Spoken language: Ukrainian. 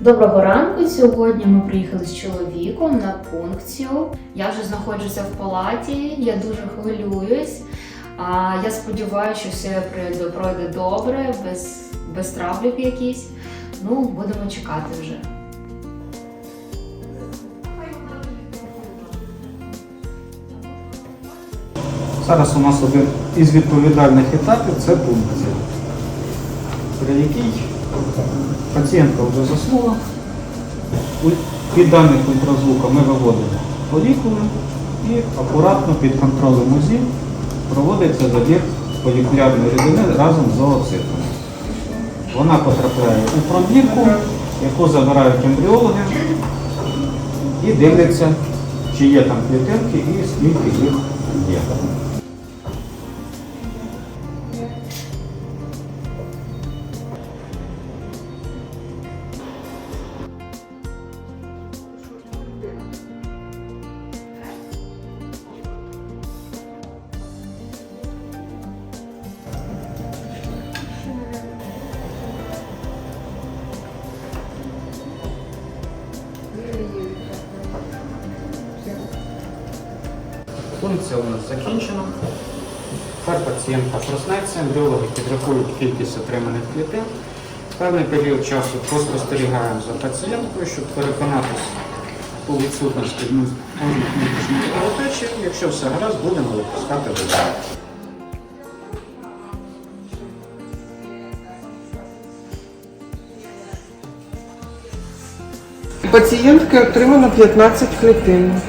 Доброго ранку. Сьогодні ми приїхали з чоловіком на пункцію. Я вже знаходжуся в палаті, я дуже хвилююсь. А я сподіваюся, що все пройде, добре, без, без травлів якісь. Ну, будемо чекати вже. Зараз у нас один із відповідальних етапів це пункція, при якій пацієнтка вже заснула. Під даних ультразвука ми виводимо фолікули і акуратно під контролем УЗІ проводиться забір фолікулярної рідини разом з зооцитами. Вона потрапляє у пробірку, яку забирають ембріологи і дивляться, чи є там клітинки і скільки їх є. Функція у нас закінчена. Тепер пацієнтка проснеться, ембріологи підрахують кількість отриманих клітин. Певний період часу поспостерігаємо за пацієнткою, щоб переконатися у відсутності внутрішньої кровотечі. Якщо все гаразд, будемо випускати додому. Пацієнтки отримано 15 клітин.